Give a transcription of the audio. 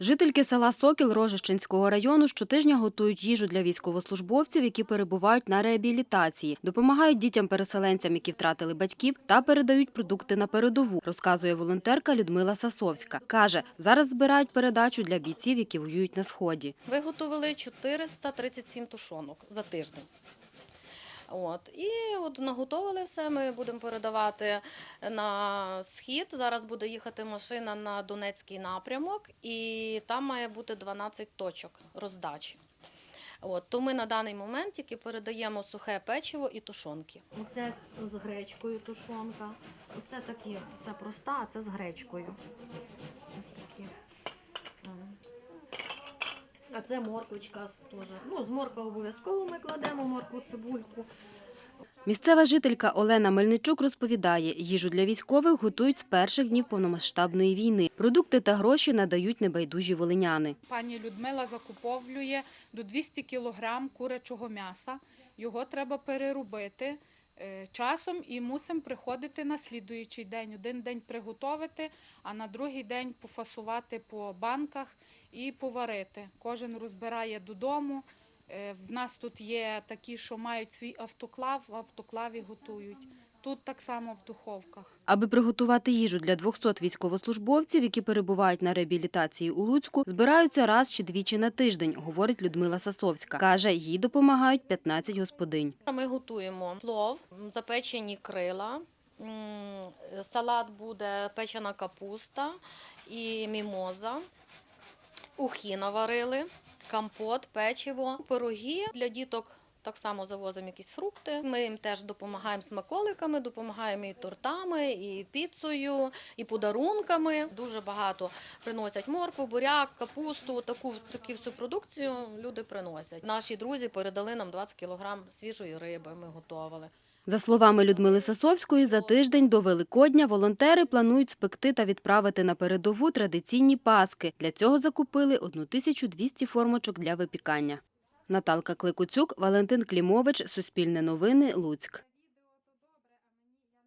Жительки села Сокіл Рожищенського району щотижня готують їжу для військовослужбовців, які перебувають на реабілітації, допомагають дітям-переселенцям, які втратили батьків, та передають продукти на передову, розказує волонтерка Людмила Сасовська. Каже, зараз збирають передачу для бійців, які воюють на сході. Виготовили 437 тушонок за тиждень. От. І от наготовили все, ми будемо передавати на схід. Зараз буде їхати машина на Донецький напрямок, і там має бути 12 точок роздачі. От. То ми на даний момент тільки передаємо сухе печиво і тушонки. Оце з- з гречкою тушонка. Оце такі, це проста, а це з гречкою. А це морквочка теж. Ну, з моркви обов'язково ми кладемо моркву, цибульку. Місцева жителька Олена Мельничук розповідає, їжу для військових готують з перших днів повномасштабної війни. Продукти та гроші надають небайдужі волиняни. Пані Людмила закуповлює до 200 кілограм курячого м'яса. Його треба переробити часом і мусимо приходити на слідуючий день. Один день приготувати, а на другий день пофасувати по банках і поварити. Кожен розбирає додому. Е, В нас тут є такі, що мають свій автоклав, в автоклаві готують. Тут так само в духовках. Аби приготувати їжу для 200 військовослужбовців, які перебувають на реабілітації у Луцьку, збираються раз чи двічі на тиждень, говорить Людмила Сасовська. Каже, їй допомагають 15 господинь. Ми готуємо плов, запечені крила, салат буде печена капуста і мімоза. Ухи наварили, компот, печиво, пироги для діток. Так само завозимо якісь фрукти. Ми їм теж допомагаємо смаколиками, допомагаємо і тортами, і піцею, і подарунками. Дуже багато приносять моркву, буряк, капусту. Таку таку всю продукцію люди приносять. Наші друзі передали нам 20 кілограм свіжої риби. Ми готували. За словами Людмили Сасовської, за тиждень до Великодня волонтери планують спекти та відправити на передову традиційні паски. Для цього закупили 1200 формочок для випікання. Наталка Кликуцюк, Валентин Клімович, Суспільне новини, Луцьк.